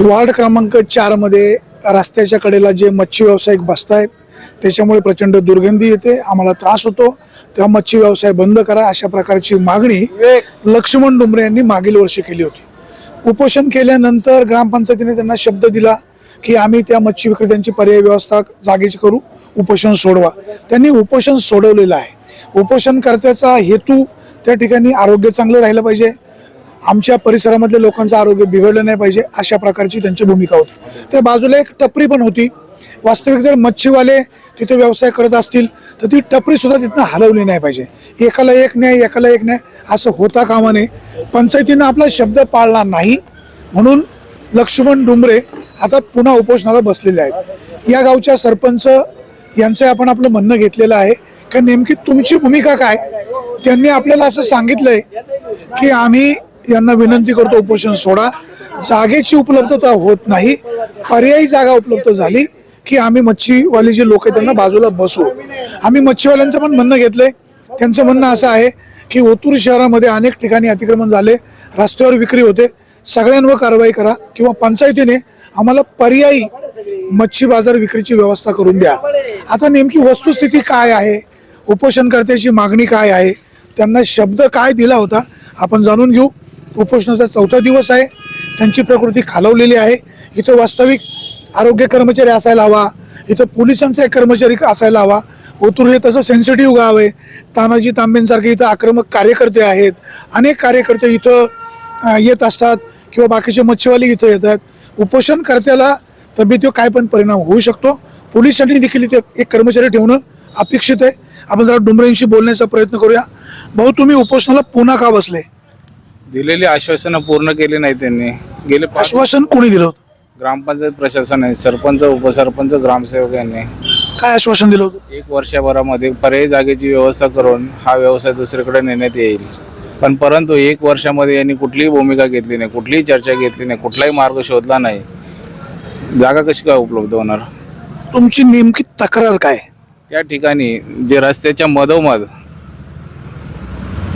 Ward क्रमांक चारमध्ये रस्त्याच्या कडेला जे मच्छी व्यावसायिक बसतायत त्याच्यामुळे प्रचंड दुर्गंधी येते आम्हाला त्रास होतो. तेव्हा मच्छी व्यवसाय बंद करा अशा प्रकारची मागणी लक्ष्मण डुमरे यांनी मागील वर्षी केली होती. उपोषण केल्यानंतर ग्रामपंचायतीने त्यांना शब्द दिला की आम्ही त्या मच्छी विक्रेत्यांची पर्यायी व्यवस्था जागेची करू उपोषण सोडवा. त्यांनी उपोषण सोडवलेलं आहे. उपोषणकर्त्याचा हेतू त्या ठिकाणी आरोग्य चांगलं राहिलं पाहिजे. आमच्या परिसरामधल्या लोकांचं आरोग्य बिघडलं नाही पाहिजे अशा प्रकारची त्यांची भूमिका होती. त्या बाजूला एक टपरी पण होती. वास्तविक जर मच्छीवाले तिथे व्यवसाय करत असतील तर ती टपरी सुद्धा तिथनं हलवली नाही पाहिजे. एकाला एक न्याय एकाला एक न्याय असं होता कामा नये. पंचायतीनं आपला शब्द पाळला नाही. म्हणून लक्ष्मण डुमरे आता पुन्हा उपोषणाला बसलेले आहेत. या गावच्या सरपंच यांचं आपण आपलं म्हणणं घेतलेलं आहे. का नेमकी तुमची भूमिका काय? त्यांनी आपल्याला असं सांगितलंय की आम्ही यांना विनंती करतो उपोषण सोडा. जागेची उपलब्धता होत नाही. पर्यायी जागा उपलब्ध झाली की आम्ही मच्छीवाले जे लोक आहेत त्यांना बाजूला बसू. आम्ही मच्छीवाल्यांचं पण म्हणणं घेतलंय. त्यांचं म्हणणं असं आहे की ओतूर शहरामध्ये अनेक ठिकाणी अतिक्रमण झाले रस्त्यावर विक्री होते. सगळ्यांवर कारवाई करा किंवा पंचायतीने आम्हाला पर्यायी मच्छी बाजार विक्रीची व्यवस्था करून द्या. आता नेमकी वस्तुस्थिती काय आहे? उपोषणकर्त्याची मागणी काय आहे? त्यांना शब्द काय दिला होता? आपण जाणून घेऊ. उपोषणाचा चौथा दिवस आहे. त्यांची प्रकृती खालवलेली आहे. इथं वास्तविक आरोग्य कर्मचारी असायला हवा. इथं पोलिसांचा एक कर्मचारी असायला हवा. ओतूर हे तसं सेन्सिटिव्ह गाव आहे. तानाजी तांबेंसारखे इथं आक्रमक कार्यकर्ते आहेत. अनेक कार्यकर्ते इथं येत असतात किंवा बाकीचे मच्छीवाले इथं येतात. उपोषणकर्त्याला तब्येतीवर काय पण परिणाम होऊ शकतो. पोलिसांनी देखील इथे एक कर्मचारी ठेवणं अपेक्षित आहे. आपण जरा डुमरेंशी बोलण्याचा प्रयत्न करूया. भाऊ तुम्ही उपोषणाला पुन्हा का बसले? दिलेली आश्वासनं पूर्ण केली नाही त्यांनी. गेले पाच आश्वासन कोणी दिलं होतं? ग्रामपंचायत प्रशासन आहे. सरपंच उपसरपंच ग्रामसेवक यांनी. काय आश्वासन दिलं होतं? एक वर्षभरामध्ये पर्यायी जागेची व्यवस्था करून हा व्यवसाय दुसरीकडे नेण्यात येईल. पण परंतु एक वर्षामध्ये यांनी कुठलीही भूमिका घेतली नाही कुठलीही चर्चा घेतली नाही कुठलाही मार्ग शोधला नाही. जागा कशी काय उपलब्ध होणार? तुमची नेमकी तक्रार काय? त्या ठिकाणी जे रस्त्याच्या मधोमध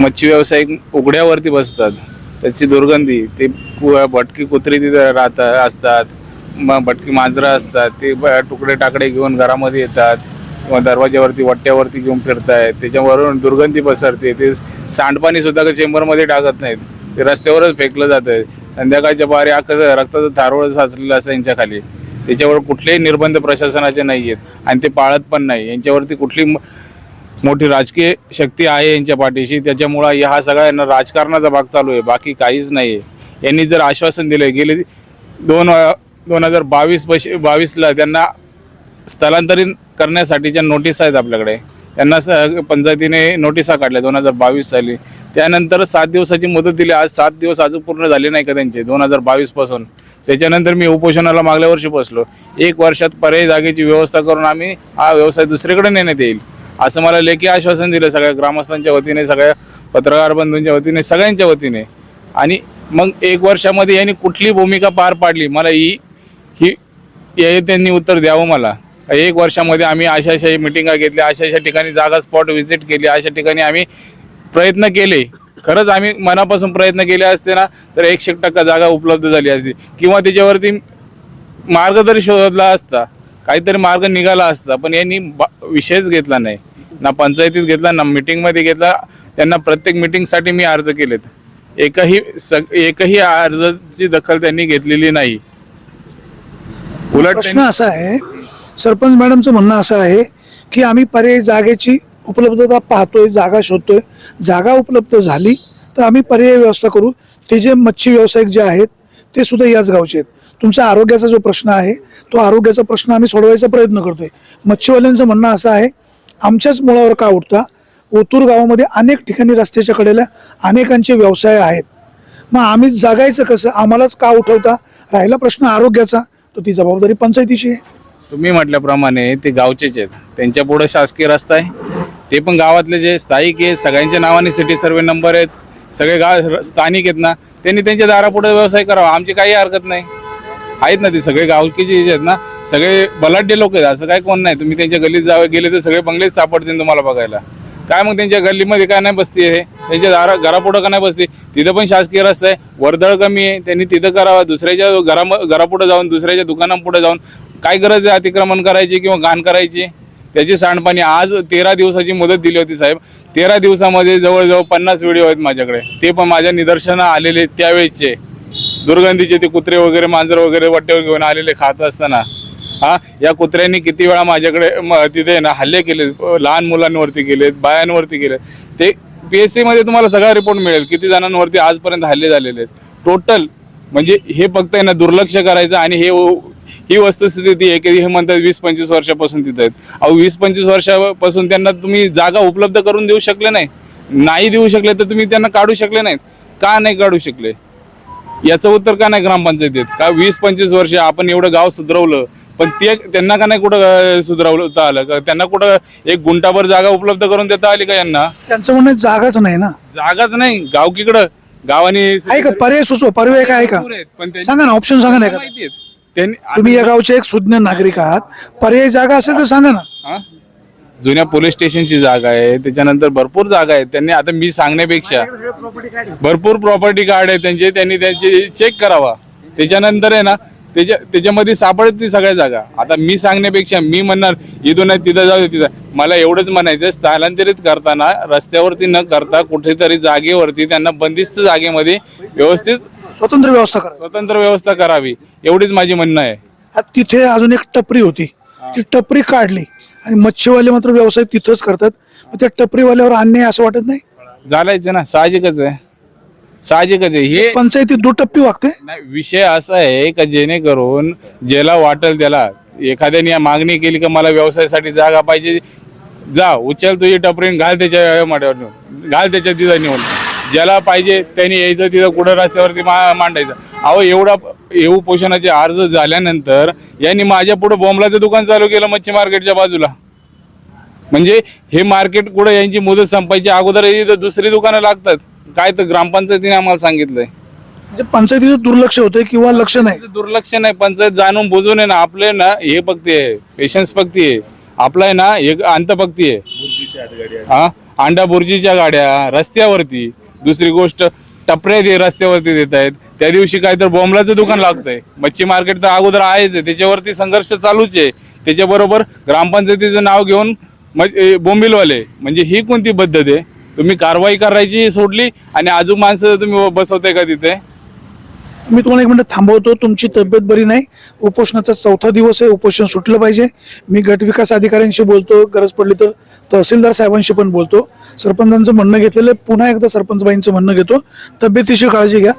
मच्छी व्यावसायिक उघड्यावरती बसतात. त्याची दुर्गंधी ते कु- भटकी कुत्री तिथे राहतात असतात. मग भटकी मांजरं असतात. ते तुकडे टाकडे घेऊन घरामध्ये येतात. किंवा दरवाज्यावरती वट्ट्यावरती घेऊन फिरतायत. त्याच्यावरून दुर्गंधी पसरते. ते सांडपाणी सुद्धा चेंबरमध्ये टाकत नाहीत. ते रस्त्यावरच फेकलं जातं संध्याकाळच्या पारी अख्खं रक्ताचं थारोळ साचलेलं असतं यांच्या खाली. त्याच्यावर कुठलेही निर्बंध प्रशासनाचे नाही आहेत आणि ते पाळत पण नाही. यांच्यावरती कुठली मोठी राजकीय शक्ती आहे यांच्या पाठीशी. त्याच्यामुळं हा सगळा यांना राजकारणाचा भाग चालू आहे. बाकी काहीच नाही आहे यांनी जर आश्वासन दिलं गेले दोन दोन हजार बावीस पश बावीसला त्यांना स्थलांतरित करण्यासाठीच्या नोटीस आहेत आपल्याकडे. त्यांना स पंचायतीने नोटिसा काढल्या दोन हजार बावीस साली. त्यानंतर सात दिवसाची मुदत दिली. आज सात दिवस अजून पूर्ण झाले नाही का त्यांचे? दोन हजार बावीसपासून त्याच्यानंतर मी उपोषणाला मागल्या वर्षी बसलो एक वर्षात पर्यायी जागेची व्यवस्था करून आम्ही हा व्यवसाय दुसरीकडे नेण्यात येईल. असं मला लेखी आश्वासन दिलं सगळ्या ग्रामस्थांच्या वतीने सगळ्या पत्रकार बंधूंच्या वतीने सगळ्यांच्या वतीने. आणि मग एक वर्षामध्ये यांनी कुठली भूमिका पार पाडली? मला ही ही हे त्यांनी उत्तर द्यावं मला. एक वर्षामध्ये आम्ही अशा अशा मिटिंगा घेतल्या अशा अशा ठिकाणी जागा स्पॉट व्हिजिट केली अशा ठिकाणी आम्ही प्रयत्न केले. खरंच आम्ही मनापासून प्रयत्न केले असते ना तर एकशे टक्का जागा उपलब्ध झाली असती. किंवा त्याच्यावरती मार्ग तरी शोधला असता काहीतरी मार्ग निघाला असता पण यांनी बा- विषयच घेतला नाही. ना पंचायतीत घेतला ना मिटिंगमध्ये घेतला त्यांना प्रत्येक मिटिंगसाठी मी अर्ज केलेत. एकही सग एकही अर्जाची दखल त्यांनी घेतलेली नाही. उलट प्रश्न असा आहे सरपंच मॅडमचं म्हणणं असं आहे की आम्ही पर्यायी जागेची उपलब्धता पाहतोय जागा शोधतोय. जागा उपलब्ध झाली तर आम्ही पर्यायी व्यवस्था करू. ते जे मच्छी व्यावसायिक जे आहेत ते सुद्धा याच गावचे आहेत. तुमचा आरोग्याचा जो प्रश्न आहे तो आरोग्याचा प्रश्न आम्ही सोडवायचा प्रयत्न करतोय. मच्छीवाल्यांचं म्हणणं असं आहे आमच्याच मुळावर का उठता ओतूर गावामध्ये अनेक ठिकाणी रस्त्याच्या कडेला अनेकांचे व्यवसाय आहेत. मग आम्ही जगायचं कसं? आम्हालाच का उठवता? राहिला प्रश्न आरोग्याचा तर ती जबाबदारी पंचायतीची आहे. तुम्ही म्हटल्याप्रमाणे ते गावचेच आहेत. त्यांच्या पुढे शासकीय रस्ता आहे. ते पण गावातले जे स्थायिक आहेत सगळ्यांच्या नावाने सिटी सर्वे नंबर आहेत. सगळे गाव स्थानिक आहेत ना त्यांनी त्यांच्या दारापुढे व्यवसाय करावा. आमची काही हरकत नाही. आहेत ना ते सगळे गावकीचे जे आहेत ना सगळे बलाढ्य लोक आहेत. असं काय कोण नाही. तुम्ही त्यांच्या गल्लीत जावे गेले तर सगळे बंगलेच सापडतील तुम्हाला बघायला. काय मग त्यांच्या गल्लीमध्ये काय नाही बसते हे? त्यांच्या दारा घरापुढं का नाही बसते? तिथं पण शासकीय रस्ता आहे. वर्दळ कमी आहे. त्यांनी तिथं करावा. दुसऱ्याच्या घरा घरापुढं जाऊन दुसऱ्याच्या दुकानापुढे जाऊन काय गरज आहे अतिक्रमण करायची किंवा घाण करायची? त्याची सांडपाणी आज तेरा दिवसाची मुदत दिली होती साहेब. तेरा दिवसामध्ये जवळजवळ पन्नास व्हिडिओ आहेत माझ्याकडे. ते पण माझ्या निदर्शनं आलेले त्यावेळेसचे. दुर्गंधीचे ते कुत्रे वगैरे मांजर वगैरे वट्टे घेऊन आलेले खात असताना हा या कुत्र्यांनी किती वेळा माझ्याकडे तिथे ना हल्ले केले लहान मुलांवरती केलेत बायांवरती केले. ते पी एसमध्ये तुम्हाला सगळा रिपोर्ट मिळेल किती जणांवरती आजपर्यंत हल्ले झालेले आहेत. टोटल म्हणजे हे फक्त आहे ना दुर्लक्ष करायचं आणि हे ही वस्तुस्थिती आहे की हे म्हणतात वीस पंचवीस वर्षापासून तिथे आहेत. अहो वीस पंचवीस वर्षापासून त्यांना तुम्ही जागा उपलब्ध करून देऊ शकले नाही. नाही देऊ शकले तर तुम्ही त्यांना काढू शकले नाहीत. का नाही काढू शकले? याचं उत्तर का नाही ग्रामपंचायतीत? का वीस पंचवीस वर्ष आपण एवढं गाव सुधरवलं पण ते त्यांना का नाही कुठं अं, सुधरवता आलं? का त्यांना कुठं एक गुंटाभर जागा उपलब्ध करून देता आली का यांना? त्यांचं म्हणणं जागाच नाही ना. जागाच नाही. गावकीकडं गावाने आहे का? पर्याय सुचवा. पर्याय काय का? आहेत, पण सांगा ना ऑप्शन सांगा ना एखादा. माहिती आहेत. त्यांनी तुम्ही या गावचे एक सुज्ञ नागरिक आहात. पर्याय जागा असेल तर सांगा ना. हा? जुन्या पोलीस स्टेशनची जागा आहे त्याच्यानंतर भरपूर जागा आहेत. त्यांनी आता मी सांगण्यापेक्षा भरपूर प्रॉपर्टी कार्ड आहे त्यांचे त्यांनी त्यांचे चेक करावा. त्याच्यानंतर आहे ना त्याच्या त्याच्यामध्ये सापडत सगळ्या जागा. आता मी सांगण्यापेक्षा मी म्हणणार इथून आहे तिथं जाऊ दे तिथं. मला एवढंच म्हणायचं स्थलांतरित करताना रस्त्यावरती न करता कुठेतरी जागेवरती त्यांना बंदिस्त जागेमध्ये व्यवस्थित स्वतंत्र व्यवस्था करा स्वतंत्र व्यवस्था करावी. एवढीच माझी म्हणणं आहे. तिथे अजून एक टपरी होती. ती टपरी काढली. आणि मच्छीवाले मात्र व्यवसाय तिथंच करतात. मग त्या टपरीवाल्यावर अन्याय असं वाटत नाही? चालायचं ना साहजिकच आहे. साहजिकच आहे. हे पंचायतीत दुटप्पी वागते? नाही विषय असा आहे का जेणेकरून ज्याला वाटेल त्याला एखाद्याने मागणी केली का मला व्यवसायासाठी जागा पाहिजे जा उचल तुझी टपरीन घाल त्याच्या माड्यावर नेऊन घाल त्याच्या तिथं नेऊन ज्याला पाहिजे त्यांनी यायचं तिथं कुठं रस्त्यावरती मा मांडायचं. अहो एवढा येऊ पोषणाचे अर्ज झाल्यानंतर यांनी माझ्या पुढे बॉम्बलाचं दुकान चालू केलं मच्छी मार्केटच्या बाजूला. म्हणजे हे मार्केट कुठं यांची मुदत संपायची अगोदर दुसरी दुकानं लागतात. काय तर ग्रामपंचायतीने आम्हाला सांगितलंय. म्हणजे पंचायतीचं दुर्लक्ष होतंय किंवा लक्ष नाही? दुर्लक्ष नाही. पंचायत जाणून बुजून आहे ना आपले ना हे बघते पेशन्स बघती आहे. आपलं आहे ना एक अंत बघती आहे. हा? अंडा बुर्जीच्या गाड्या रस्त्यावरती. दुसरी गोष्ट टपरे दे रस्त्यावरती देत आहेत. त्या दिवशी काय तर बॉम्बलाचं दुकान लागतंय. मच्छी मार्केट तर अगोदर आहेच आहे. त्याच्यावरती संघर्ष चालूच आहे. त्याच्याबरोबर ग्रामपंचायतीचं नाव घेऊन म- बोंबिलवाले. म्हणजे ही कोणती पद्धत आहे? तुम्ही कारवाई करायची सोडली आणि आजू माणसं तुम्ही बसवताय का तिथे? मी तुम्हाला एक मिनिट थांबवतो. तुमची तब्येत बरी नाही. उपोषणाचा चौथा दिवस आहे. उपोषण सुटलं पाहिजे. मी गट विकास अधिकाऱ्यांशी बोलतो. गरज पडली तर तहसीलदार साहेबांशी पण बोलतो. सरपंचांचं म्हणणं घेतलेलं पुन्हा एकदा सरपंचबाईंचं म्हणणं घेतो. तब्येतीची काळजी घ्या.